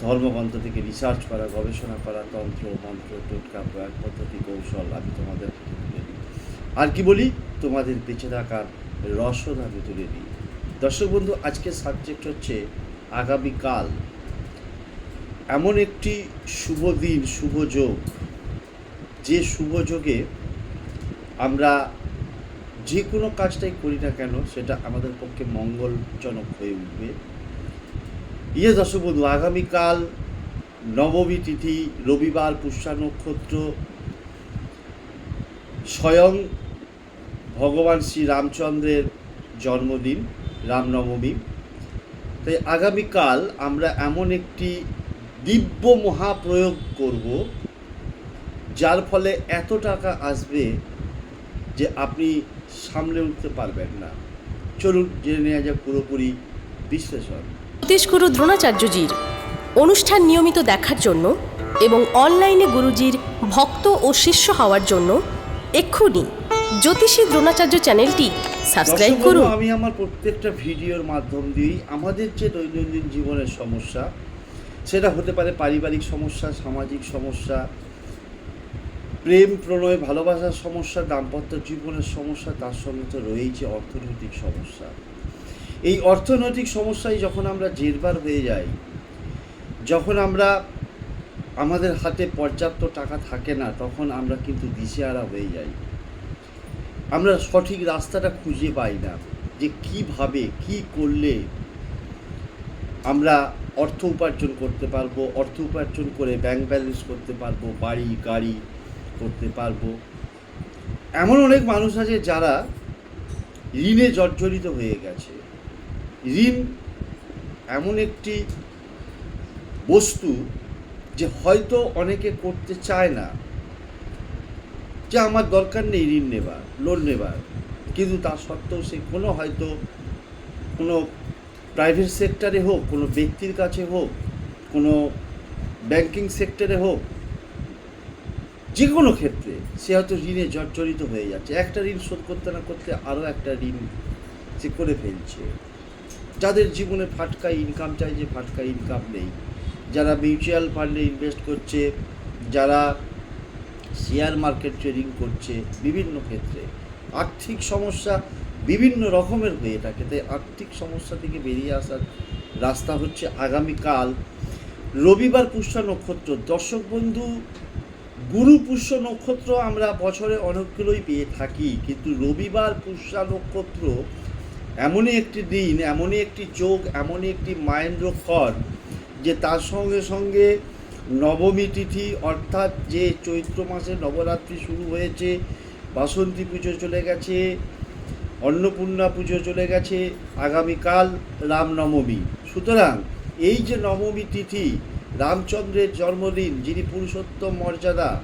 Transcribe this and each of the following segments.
ধর্মগ্রন্থ থেকে রিসার্চ করা, গবেষণা করা, তন্ত্র, মন্ত্র টোটকা প্রয়োগ পদ্ধতি কৌশল আমি তোমাদের আর কি বলি? তোমাদের বেঁচে থাকার রসদ আমি তুলে দিই। দর্শক বন্ধু, আজকের সাবজেক্ট হচ্ছে আগামীকাল। এমন একটি শুভ দিন, শুভ যোগ। যে শুভ যোগে আমরা যে কোনো কাজটাই করি না কেন, সেটা আমাদের পক্ষে মঙ্গলজনক হয়ে উঠবে। ইয়ে দর্শক বন্ধু আগামীকাল নবমী তিথি, রবিবার পুষ্যা নক্ষত্র স্বয়ং ভগবান শ্রী রামচন্দ্রের জন্মদিন, রামনবমী। তাই আগামীকাল আমরা এমন একটি দিব্য মহাপ্রয়োগ করব, যার ফলে এত টাকা আসবে যে আপনি সামলে উঠতে পারবেন না। চলুন, জেনে নেওয়া যাক পুরোপুরি বিশ্লেষণ। জ্যোতিষগুরু দ্রোণাচার্যজির অনুষ্ঠান নিয়মিত দেখার জন্য এবং অনলাইনে গুরুজির ভক্ত ও শিষ্য হওয়ার জন্য এক্ষুনি জ্যোতিষী দ্রোণাচার্য চ্যানেলটি সাবস্ক্রাইব করুন। আমি আমার প্রত্যেকটা ভিডিওর মাধ্যম দিয়েই আমাদের যে দৈনন্দিন জীবনের সমস্যা সেটা হতে পারে পারিবারিক সমস্যা সামাজিক সমস্যা প্রেম প্রণয় ভালোবাসার সমস্যা দাম্পত্য জীবনের সমস্যা তার সঙ্গে তো রয়েছে অর্থনৈতিক সমস্যা। এই অর্থনৈতিক সমস্যায় যখন আমরা জেরবার হয়ে যাই, যখন আমরা আমাদের হাতে পর্যাপ্ত টাকা থাকে না, তখন আমরা কিন্তু দিশেহারা হয়ে যাই। আমরা সঠিক রাস্তাটা খুঁজে পাই না যে কীভাবে, কি করলে আমরা অর্থ উপার্জন করতে পারব, অর্থ উপার্জন করে ব্যাংক ব্যালেন্স করতে পারব, বাড়ি, গাড়ি করতে পারব। এমন অনেক মানুষ আছে যারা ঋণে জর্জরিত হয়ে গেছে। ঋণ এমন একটি বস্তু যে হয়তো অনেকে করতে চায় না, যে আমার দরকার নেই ঋণ নেবার লোন নেবার। কিন্তু তা সত্ত্বেও সে কোনো হয়তো কোনো প্রাইভেট সেক্টরে হোক, কোনো ব্যক্তির কাছে হোক, কোনো ব্যাংকিং সেক্টরে হোক যে কোনো ক্ষেত্রে সে হয়তো ঋণে জর্জরিত হয়ে যাচ্ছে। একটা ঋণ শোধ করতে না করতে আরও একটা ঋণ সে করে ফেলছে। যাদের জীবনে ফাটকা ইনকাম চাই, যে ফাটকা ইনকাম নেই। যারা মিউচুয়াল ফান্ডে ইনভেস্ট করছে, যারা শেয়ার মার্কেট ট্রেডিং করছে, বিভিন্ন ক্ষেত্রে। আর্থিক সমস্যা বিভিন্ন রকমের হয়ে থাকে। তাই আর্থিক সমস্যা থেকে বেরিয়ে আসার রাস্তা হচ্ছে আগামীকাল। রবিবার পুষ্যা নক্ষত্র, দর্শক বন্ধু, গুরু পুষ্য নক্ষত্র আমরা বছরে অনেকগুলোই পেয়ে থাকি। কিন্তু রবিবার পুষ্যা নক্ষত্র এমনই একটি দিন, এমনই একটি যোগ এমনই একটি মাহেন্দ্রক্ষণ যে তার সঙ্গে সঙ্গে নবমী তিথি অর্থাৎ যে চৈত্র মাসে নবরাত্রি শুরু হয়েছে, বাসন্তী পুজো চলে গেছে, অন্নপূর্ণা পুজো চলে গেছে, আগামীকাল রামনবমী। সুতরাং এই যে নবমী তিথি, রামচন্দ্রের জন্মদিন, যিনি পুরুষোত্তম মর্যাদা,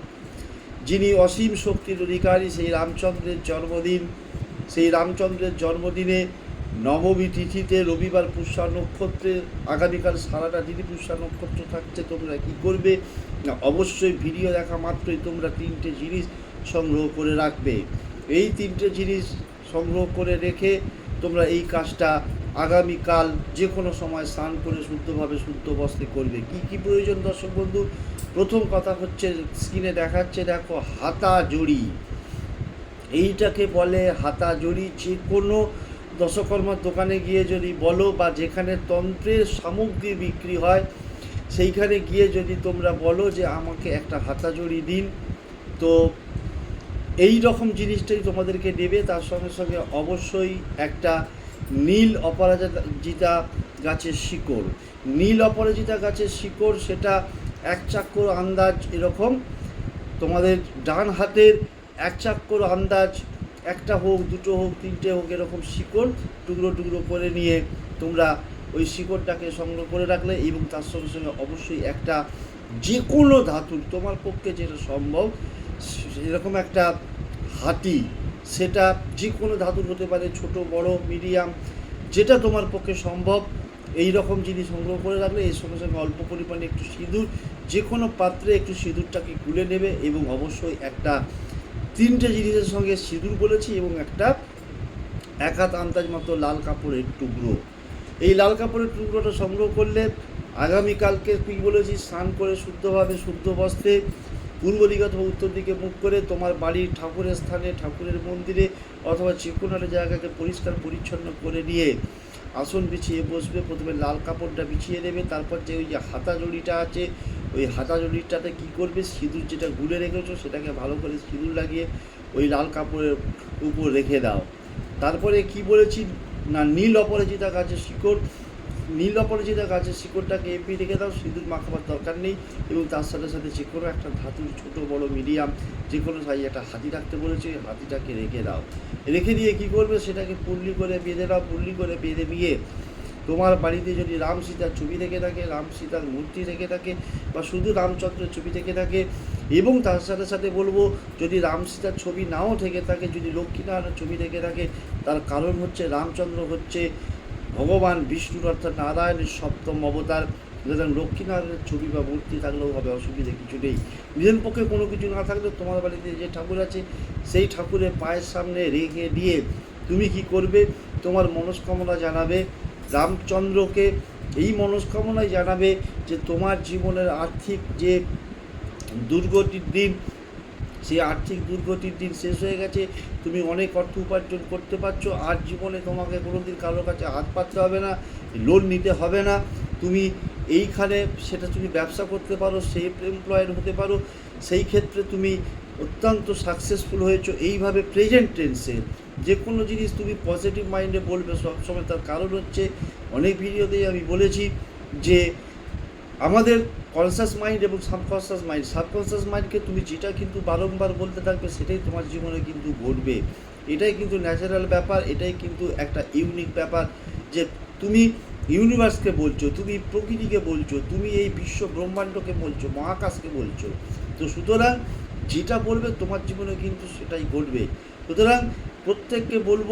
যিনি অসীম শক্তির অধিকারী, সেই রামচন্দ্রের জন্মদিন, সেই রামচন্দ্রের জন্মদিনে নবমী তিথিতে রবিবার পুষ্যা নক্ষত্রে আগামীকাল সারাটা দিনই পুষ্যা নক্ষত্র থাকছে, তোমরা কি করবে? না, অবশ্যই ভিডিও দেখা মাত্রই তোমরা তিনটে জিনিস সংগ্রহ করে রাখবে। এই তিনটে জিনিস সংগ্রহ করে রেখে তোমরা এই কাজটা আগামীকাল যে কোনো সময় স্নান করে শুদ্ধভাবে শুদ্ধ বস্তে করবে। কি কি প্রয়োজন দর্শক বন্ধু? প্রথম কথা হচ্ছে স্ক্রিনে দেখাচ্ছে, দেখো, হাতা জড়ি। এইটাকে বলে হাতা জড়ি যে কোনো দশকর্মার দোকানে গিয়ে যদি বলো বা যেখানে তন্ত্রের সামগ্রী বিক্রি হয়, সেইখানে গিয়ে যদি তোমরা বলো যে আমাকে একটা হাতাজড়ি দিন, তো এই রকম জিনিসটাই তোমাদেরকে দেবে। তার সঙ্গে সঙ্গে অবশ্যই একটা নীল অপরাজিতা গাছের শিকড়। নীল অপরাজিতা গাছের শিকড়, সেটা এক চাক্কর আন্দাজ এরকম। তোমাদের ডান হাতের এক চাক্কর আন্দাজ একটা হোক, দুটো হোক, তিনটে হোক, এরকম শিকড় টুকরো টুকরো করে নিয়ে তোমরা ওই শিকড়টাকে সংগ্রহ করে রাখলে এবং তার সঙ্গে সঙ্গে অবশ্যই একটা যে কোনো ধাতুর তোমার পক্ষে যেটা সম্ভব এরকম একটা হাতি, সেটা যে কোনো ধাতুর হতে পারে, ছোট, বড় মিডিয়াম যেটা তোমার পক্ষে সম্ভব এই রকম জিনিস সংগ্রহ করে রাখলে এর সঙ্গে সঙ্গে অল্প পরিমাণে একটু সিঁদুর যে কোনো পাত্রে একটু সিঁদুরটাকে গুলে নেবে এবং অবশ্যই একটা তিনটে জিনিসের সঙ্গে সিঁদুর বলেছি এবং একটা এক হাত আন্দাজ মতো লাল কাপড়ের টুকরো। এই লাল কাপড়ের টুকরোটা সংগ্রহ করলে আগামীকালকে কী বলেছি, স্নান করে শুদ্ধভাবে শুদ্ধ বস্ত্রে পূর্ব দিকে অথবা উত্তর দিকে মুখ করে তোমার বাড়ির ঠাকুরের স্থানে, ঠাকুরের মন্দিরে অথবা যে কোনো একটা জায়গাকে পরিষ্কার পরিচ্ছন্ন করে নিয়ে আসন বিছিয়ে বসবে। প্রথমে লাল কাপড়টা বিছিয়ে দেবে তারপর যে ওই যে হাতা জড়িটা আছে ওই হাতা জড়িটাতে কী করবে? সিঁদুর যেটা গুলে রেখেছো, সেটাকে ভালো করে সিঁদুর লাগিয়ে ওই লাল কাপড়ের উপর রেখে দাও। তারপরে কি বলেছি? না, নীল অপরাজিতা গাছের শিকড়, নীল অপরাজিতা গাছের শিকড়টাকে এমপি রেখে দাও। সিঁদুর মাখাবার দরকার নেই এবং তার সাথে সাথে যে কোনো একটা ধাতুর ছোট, বড়, মিডিয়াম যে কোনো সাইজ একটা হাতি রাখতে বলেছে হাতিটাকে রেখে দাও। রেখে দিয়ে কি করবে? সেটাকে পুল্লি করে বেঁধে দাও, পুল্লি করে বেঁধে দিয়ে তোমার বাড়িতে যদি রাম সীতার ছবি থেকে থাকে, রাম সীতার মূর্তি থেকে থাকে বা শুধু রামচন্দ্রের ছবি থেকে থাকে, এবং তার সাথে সাথে বলব, যদি রাম সীতার ছবি নাও থেকে থাকে, যদি লক্ষ্মীনারায়ণের ছবি থেকে থাকে, তার কারণ হচ্ছে রামচন্দ্র হচ্ছে ভগবান বিষ্ণুর, অর্থাৎ নারায়ণের সপ্তম অবতার। সুতরাং লক্ষ্মীনারায়ণের ছবি বা মূর্তি থাকলেও হবে, অসুবিধে কিছু নেই। নিজের পক্ষে কোনো কিছু না থাকলে তোমার বাড়িতে যে ঠাকুর আছে, সেই ঠাকুরের পায়ের সামনে রেখে দিয়ে তুমি কি করবে? তোমার মনস্কামনা জানাবে। রামচন্দ্রকে এই মনস্কামনাই জানাবে যে তোমার জীবনের আর্থিক যে দুর্গতির দিন, সেই আর্থিক দুর্গতির দিন শেষ হয়ে গেছে। তুমি অনেক অর্থ উপার্জন করতে পারছ। আর জীবনে তোমাকে কোনোদিন কারোর কাছে হাত পাততে হবে না, লোন নিতে হবে না। তুমি এইখানে সেটা তুমি ব্যবসা করতে পারো, সেফ এমপ্লয়েড হতে পারো। সেই ক্ষেত্রে তুমি অত্যন্ত সাকসেসফুল হয়েছো। এইভাবে প্রেজেন্ট টেন্সে যে কোনো জিনিস তুমি পজিটিভ মাইন্ডে বলবে, সবসময় তার কারণ হচ্ছে অনেক ভিডিওতেই আমি বলেছি যে আমাদের কনসাস মাইন্ড এবং সাবকনসাস মাইন্ড সাবকনসাস মাইন্ডকে তুমি যেটা কিন্তু বারংবার বলতে থাকবে, সেটাই তোমার জীবনে কিন্তু ঘটবে। এটাই কিন্তু ন্যাচারাল ব্যাপার, এটাই কিন্তু একটা ইউনিক ব্যাপার যে তুমি ইউনিভার্সকে বলছো, তুমি প্রকৃতিকে বলছো, তুমি এই বিশ্ব ব্রহ্মাণ্ডকে বলছো, মহাকাশকে বলছো। তো সুতরাং যেটা বলবে তোমার জীবনে কিন্তু সেটাই ঘটবে। সুতরাং প্রত্যেককে বলব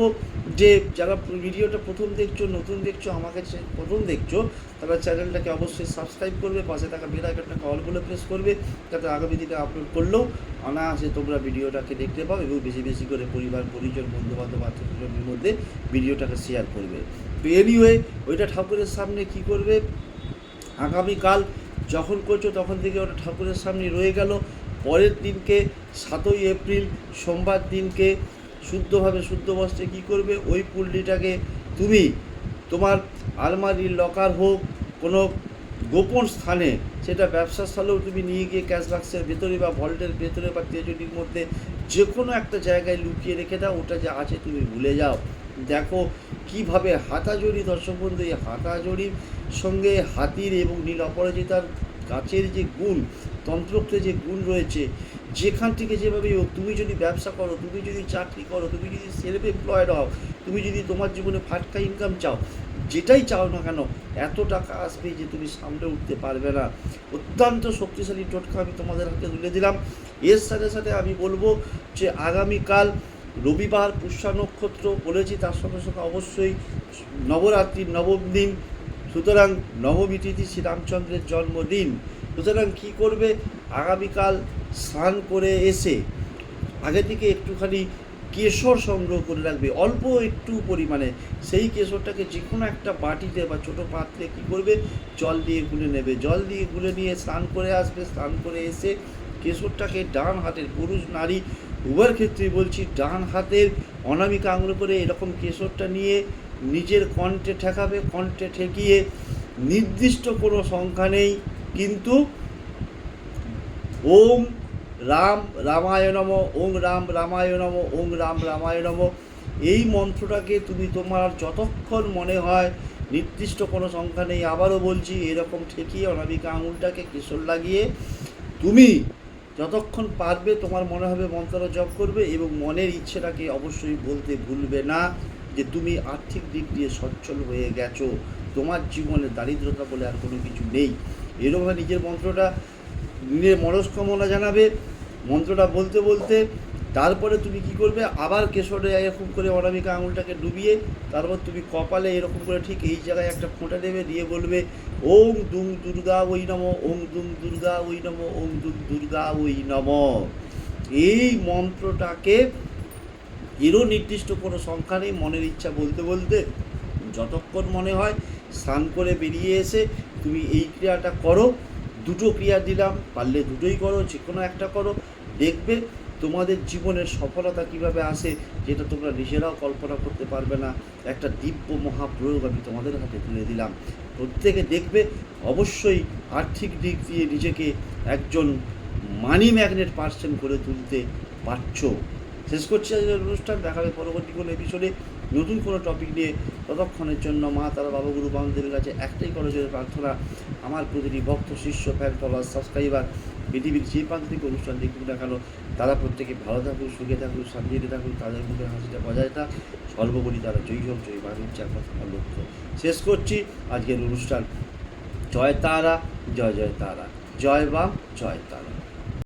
যে, যারা ভিডিওটা প্রথম দেখছ, নতুন দেখছ, আমাকে প্রথম দেখছ, তারা চ্যানেলটাকে অবশ্যই সাবস্ক্রাইব করবে, পাশে থাকা বেল আইকনটাকে অল বলে প্রেস করবে, যাতে আগামী দিনে আপলোড করলেও অনায়াসে তোমরা ভিডিওটাকে দেখতে পাও এবং বেশি বেশি করে পরিবার, পরিজন বন্ধু বান্ধব আত্মীয়স্বজনের মধ্যে ভিডিওটাকে শেয়ার করবে। তো এনিওয়ে ওইটা ঠাকুরের সামনে কি করবে? আগামীকাল যখন করছ, তখন থেকে ওটা ঠাকুরের সামনে রয়ে গেল। পরের দিনকে সাতই এপ্রিল, সোমবার দিনকে শুদ্ধভাবে শুদ্ধ বস্ত্রে কী করবে? ওই পুল্লিটাকে তুমি তোমার আলমারির লকার হোক, কোনো গোপন স্থানে, সেটা ব্যবসা স্থলেও তুমি নিয়ে গিয়ে ক্যাশ বাক্সের ভেতরে বা ভল্টের ভেতরে বা তেজটির মধ্যে যে কোনো একটা জায়গায় লুকিয়ে রেখে দাও, ওটা যা আছে তুমি ভুলে যাও। দেখো কীভাবে হাতাজড়ি দর্শক বন্ধু, এই হাতাজড়ির সঙ্গে হাতির এবং নীল অপরাজিতার গাছের যে গুণ তন্ত্রক্রে যে গুণ রয়েছে যেখান থেকে যেভাবে হোক, তুমি যদি ব্যবসা করো, তুমি যদি চাকরি করো, তুমি যদি সেলফ এমপ্লয়েড হও, তুমি যদি তোমার জীবনে ফাটকা ইনকাম চাও, যেটাই চাও না কেন, এত টাকা আসবে যে তুমি সামনে উঠতে পারবে না। অত্যন্ত শক্তিশালী টোটকা আমি তোমাদের হাতে তুলে দিলাম। এর সাথে সাথে আমি বলব যে আগামীকাল রবিবার পুষ্যা নক্ষত্র বলেছি, তার সঙ্গে সঙ্গে অবশ্যই নবরাত্রির নবম দিন, সুতরাং নবমী তিথি শ্রীরামচন্দ্রের জন্মদিন। সুতরাং কী করবে? আগামীকাল স্নান করে এসে আগে থেকে একটুখানি কেশর সংগ্রহ করে রাখবে, অল্প একটু পরিমাণে। সেই কেশরটাকে যে কোনো একটা বাটিতে বা ছোটো পাত্রে কী করবে? জল দিয়ে গুলে নেবে। জল দিয়ে গুলে নিয়ে স্নান করে আসবে। স্নান করে এসে কেশরটাকে ডান হাতের পুরুষ নারী, উভয়ের ক্ষেত্রে বলছি ডান হাতের অনামিকা আঙুল করে এরকম কেশরটা নিয়ে নিজের কণ্ঠে ঠেকাবে। কণ্ঠে ঠেকিয়ে নির্দিষ্ট কোনো সংখ্যা নেই, কিন্তু ওম রাম রামায় নম, ওং রাম রামায় নম, ওং রাম রামায় নম। এই মন্ত্রটাকে তুমি তোমার যতক্ষণ মনে হয়, নির্দিষ্ট কোনো সংখ্যা নেই, আবারও বলছি, এরকম ঠেকিয়ে অনামিকা আঙুলটাকে কেশর লাগিয়ে তুমি যতক্ষণ পারবে তোমার মনে হবে মন্ত্র জপ করবে এবং মনের ইচ্ছেটাকে অবশ্যই বলতে ভুলবে না যে তুমি আর্থিক দিক দিয়ে সচ্ছল হয়ে গেছো। তোমার জীবনে দারিদ্রতা বলে আর কোনো কিছু নেই। এরকমভাবে নিজের মন্ত্রটা নিজের মনস্কামনা জানাবে, মন্ত্রটা বলতে বলতে তারপরে তুমি কি করবে? আবার কেশরে এরকম করে অনামিকা আঙুলটাকে ডুবিয়ে তারপর তুমি কপালে এরকম করে ঠিক এই জায়গায় একটা ফোঁটা নেবে দিয়ে বলবে, ওম দুং দুর্গা ওই নম, ওম দুং দুর্গা ওই নম, ওম দুং দুর্গা ওই নম। এই মন্ত্রটাকে এরও নির্দিষ্ট কোনো সংখ্যা নেই, মনের ইচ্ছা বলতে বলতে যতক্ষণ মনে হয় স্নান করে বেরিয়ে এসে তুমি এই ক্রিয়াটা করো। দুটো ক্রিয়া দিলাম, পারলে দুটোই করো, যে কোনো একটা করো। দেখবে তোমাদের জীবনের সফলতা কীভাবে আসে, যেটা তোমরা নিজেরাও কল্পনা করতে পারবে না। একটা দিব্য মহাপ্রয়োগ আমি তোমাদের হাতে তুলে দিলাম। প্রত্যেকে দেখবে অবশ্যই আর্থিক দিক দিয়ে নিজেকে একজন মানি ম্যাগনেট পার্সন করে তুলতে পারছ। শেষ করছি আজকের অনুষ্ঠান, দেখাবে পরবর্তী কোনো এপিসোডে নতুন কোনো টপিক নিয়ে ততক্ষণের জন্য মা তারা বাবা গুরু বামদেবের কাছে একটাই যে প্রার্থনা। আমার প্রতিটি ভক্ত, শিষ্য ফ্যান ফলোয়ার সাবস্ক্রাইবার পৃথিবীর যে প্রান্ত থেকে অনুষ্ঠান দেখুক না কেন, তারা প্রত্যেকে ভালো থাকুক, সুখে থাকুক, শান্তিতে থাকুক, তাদের মুখে হাসিটা বজায় থাক। সর্বোপরি তারা জয়ী হোক, জয়ী হচ্ছে একমাত্র আমার লক্ষ্য। শেষ করছি আজকের অনুষ্ঠান। জয় তারা, জয় জয় তারা। জয় বাম, জয় তারা।